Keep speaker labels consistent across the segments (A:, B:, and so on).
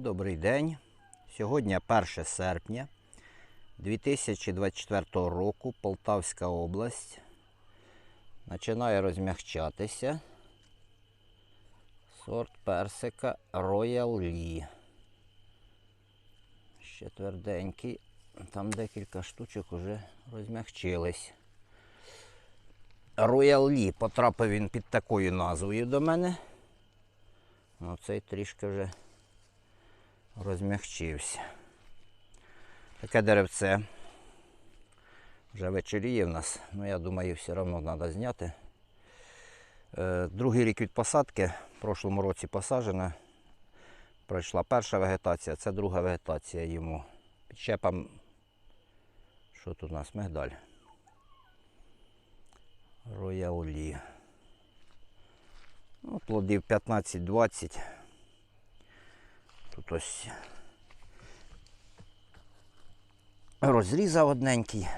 A: Добрий день. Сьогодні 1 серпня 2024 року Полтавська область починає розмягчатися. Сорт персика Royal Lee. Ще тверденький. Там декілька штучок вже розмягчились. Royal Lee потрапив він під такою назвою до мене. Ну, цей трішки вже розмягчився. Таке деревце. Вже вечоріє в нас, ну я думаю, все одно треба зняти. Е, Другий рік від посадки, в прошлому році посаджена. Пройшла перша вегетація, це друга вегетація йому. Підщепам, що тут у нас мигдаль? Рояулі. Ну, плодів 15-20. Тут ось розрізав одненький.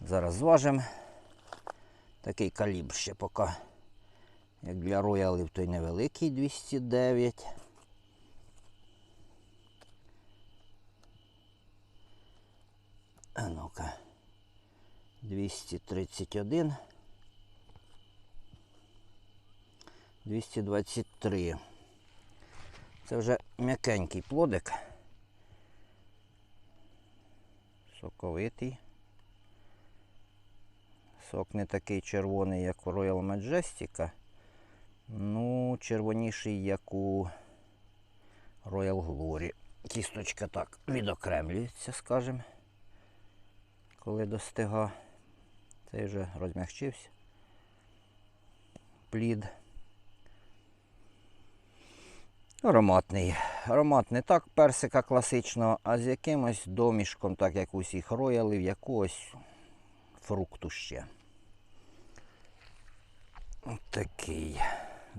A: Зараз зважимо. Такий калібр ще поки. Як для роялів, той невеликий 209. А ну-ка. 231. 223. Це вже м'якенький плодик. Соковитий. Сок не такий червоний, як у Royal Majestic. Ну, червоніший, як у Royal Glory. Кісточка так відокремлюється, скажімо, коли достига. Цей вже розмягчився. Плід. Ароматний. Аромат не так персика класичного, а з якимось домішком, так як у всіх роялів, якогось фрукту ще. От такий.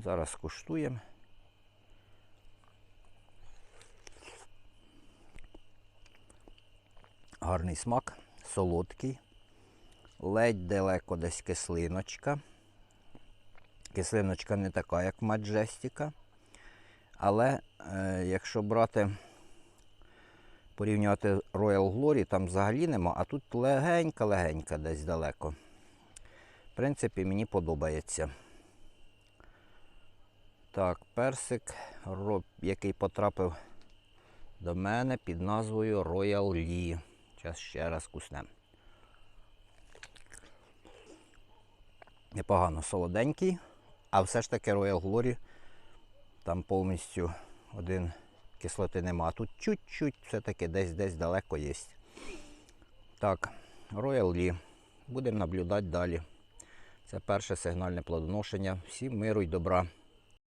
A: Зараз куштуємо. Гарний смак, солодкий, ледь далеко десь кислиночка. Кислиночка не така, як Маджестіка. Але е, якщо брати, порівнювати Royal Glory, там взагалі нема, а тут легенька-легенька десь далеко. В принципі, мені подобається. Так, персик, який потрапив до мене під назвою Royal Lee. Зараз ще раз куснем. Непогано солоденький, а все ж таки Royal Glory там повністю один кислоти нема. Тут чуть-чуть все-таки десь-десь далеко є. Так, Royal Lee. Будемо наблюдати далі. Це перше сигнальне плодоношення. Всім миру й добра.